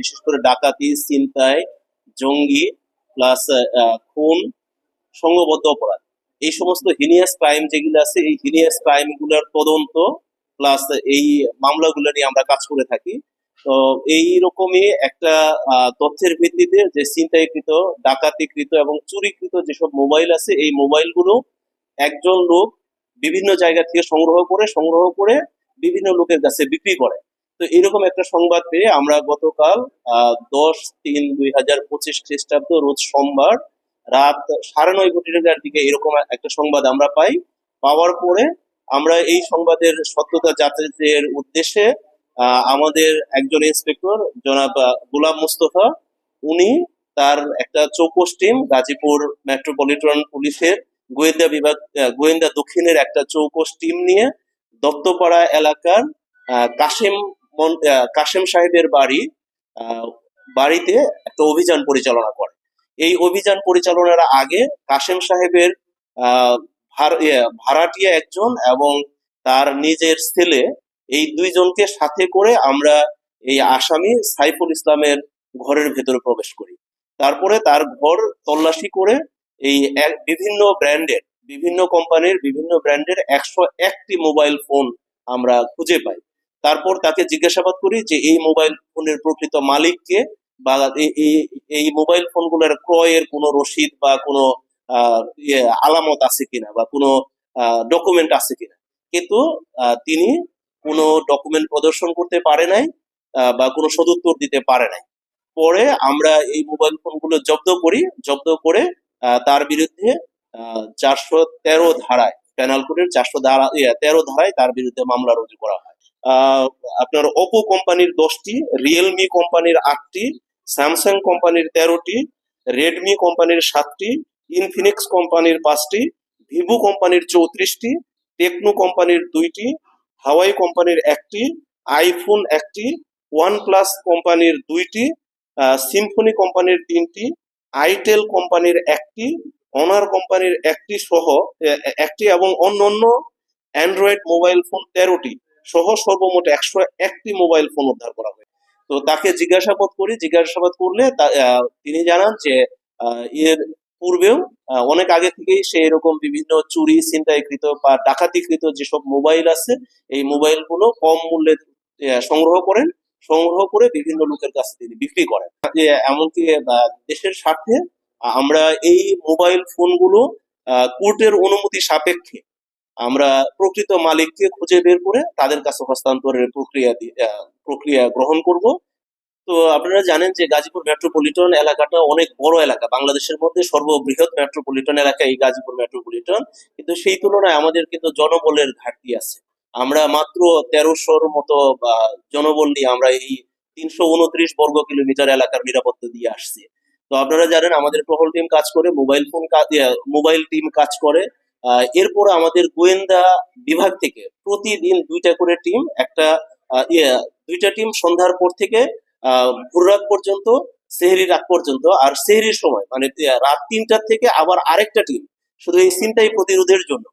বিশেষ করে ডাকাতি, ছিনতাই, জঙ্গি প্লাস খুন, সংঘবদ্ধ অপরাধ। এই সমস্ত হিনিয়াস ক্রাইম যেগুলো আছে, এই হিনিয়াস ক্রাইমগুলোর তদন্ত প্লাস এই মামলাগুলো নিয়ে আমরা কাজ করে থাকি। তো এই রকমই একটা তথ্যের ভিত্তিতে যে ছিনতাইকৃত, ডাকাতিকৃত এবং চুরিকৃত যেসব মোবাইল আছে, এই মোবাইলগুলো একজন লোক বিভিন্ন জায়গা থেকে সংগ্রহ করে সংগ্রহ করে বিভিন্ন লোকের কাছে বিক্রি করে। তো এরকম একটা সংবাদ পেয়ে আমরা গতকাল দশ তিন দুই হাজার পঁচিশ খ্রিস্টাব্দ রোজ সোমবার রাত সাড়ে নয় কোটি টাকার দিকে এরকম একটা সংবাদ আমরা পাই। পাওয়ার পরে আমরা এই সংবাদের সত্যতা যাচাইয়ের উদ্দেশ্যে আমাদের একজন ইন্সপেক্টর জনাব গুলাম মুস্তফা, উনি তার একটা চৌকস টিম গাজীপুর মেট্রোপলিটন পুলিশের গোয়েন্দা বিভাগ গোয়েন্দা দক্ষিণের একটা চৌকস টিম নিয়ে দত্তপাড়া এলাকার কাশেম কাশেম সাহেবের বাড়ি বাড়িতে একটা অভিযান পরিচালনা করে। এই অভিযান পরিচালনার আগে কাশেম সাহেবের ভাড়াটিয়া একজন এবং তার নিজের ছেলে, এই দুইজনকে সাথে করে আমরা এই আসামি সাইফুল ইসলামের ঘরের ভেতরে প্রবেশ করি। তারপরে তার ঘর তল্লাশি করে এই বিভিন্ন ব্র্যান্ডের, বিভিন্ন কোম্পানির বিভিন্ন ব্র্যান্ডের একশো একটি মোবাইল ফোন আমরা খুঁজে পাই। তারপর তাকে জিজ্ঞাসাবাদ করি যে এই মোবাইল ফোনের প্রকৃত মালিককে বা এই- মোবাইল ফোনগুলোর ক্রয়ের কোনো রসিদ বা কোনো ইয়ে, আলামত আছে কিনা বা কোনো ডকুমেন্ট আছে কিনা। কিন্তু তিনি কোনো ডকুমেন্ট প্রদর্শন করতে পারে নাই বা কোনো সদুত্তর দিতে পারে নাই। পরে আমরা এই মোবাইল ফোনগুলো জব্দ করি জব্দ করে তার বিরুদ্ধে চারশো তেরো ধারায় পেনাল কোডের চারশো ধারা ইয়ে, তেরো ধারায় তার বিরুদ্ধে মামলা রুজু করা হয়। আপনার ওপো কোম্পানির দশটি রিয়েলমি কোম্পানির আটটি স্যামসাং কোম্পানির তেরোটি রেডমি কোম্পানির সাতটি ইনফিনিক্স কোম্পানির পাঁচটি ভিভো কোম্পানির চৌত্রিশটি টেকনো কোম্পানির দুইটি হাওয়াই কোম্পানির একটি আইফোন একটি ওয়ানপ্লাস কোম্পানির দুইটি সিম্ফনি কোম্পানির তিনটি আইটেল কোম্পানির একটি অনার কোম্পানির একটি সহ একটি এবং অন্য অন্য অ্যান্ড্রয়েড মোবাইল ফোন তেরোটি। সহ সর্বমোট একশো একটি মোবাইল ফোন উদ্ধার করা হয় তো তাকে জিজ্ঞাসাবাদ করি, জিজ্ঞাসাবাদ করলে তিনি জানান যে এর পূর্বেও অনেক আগে থেকেই সে এরকম বিভিন্ন চুরি, ছিনতাইকৃত বা ডাকাতিকৃত যেসব মোবাইল আছে, এই মোবাইলগুলো কম মূল্যে সংগ্রহ করেন, সংগ্রহ করে বিভিন্ন লোকের কাছে তিনি বিক্রি করেন। এমনকি দেশের স্বার্থে আমরা এই মোবাইল ফোনগুলো কোর্টের অনুমতি সাপেক্ষে আমরা প্রকৃত মালিককে খুঁজে বের করে তাদের কাছে হস্তান্তরের প্রক্রিয়া প্রক্রিয়া গ্রহণ করব। তো আপনারা জানেন যে গাজীপুর মেট্রোপলিটন এলাকাটা অনেক বড় এলাকা। বাংলাদেশের মধ্যে সর্ববৃহৎ মেট্রোপলিটন এলাকা এই গাজীপুর মেট্রোপলিটন। কিন্তু সেই তুলনায় আমাদের কিন্তু জনবলের ঘাটতি আছে। আমরা মাত্র তেরোশোর মতো জনবল নিয়ে আমরা এই তিনশো উনত্রিশ বর্গ কিলোমিটার এলাকার নিরাপত্তা দিয়ে আসছি। তো আপনারা জানেন আমাদের টহল টিম কাজ করে, মোবাইল ফোন মোবাইল টিম কাজ করে। এরপর আমাদের গোয়েন্দা বিভাগ থেকে প্রতিদিন দুইটা করে টিম একটা ইয়ে, দুইটা টিম সন্ধ্যার পর থেকে আহ, ভোররাত পর্যন্ত সেহরির রাত পর্যন্ত। আর সেহরির সময় মানে রাত তিনটার থেকে আবার আরেকটা টিম শুধু এই চিন্তাই প্রতিরোধের জন্য।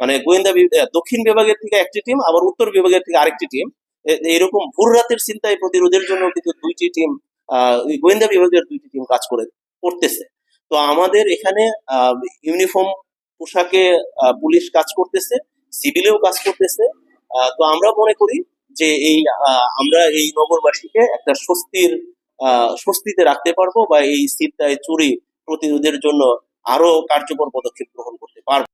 মানে গোয়েন্দা দক্ষিণ বিভাগের থেকে একটি টিম আবার উত্তর বিভাগের থেকে আরেকটি টিম এরকম ভোর রাতের চিন্তায় প্রতিরোধের জন্য কিন্তু দুইটি টিম গোয়েন্দা বিভাগের দুইটি টিম কাজ করে করতেছে। তো আমাদের এখানে ইউনিফর্ম পোশাকে পুলিশ কাজ করতেছে, সিভিলেও কাজ করতেছে। তো আমরা মনে করি যে এই আমরা এই নগরবাসীকে একটা স্বস্তির স্বস্তিতে রাখতে পারব বা এই চিন্তায় চুরি প্রতিরোধের জন্য আরও কার্যকর পদক্ষেপ গ্রহণ করতে পারব।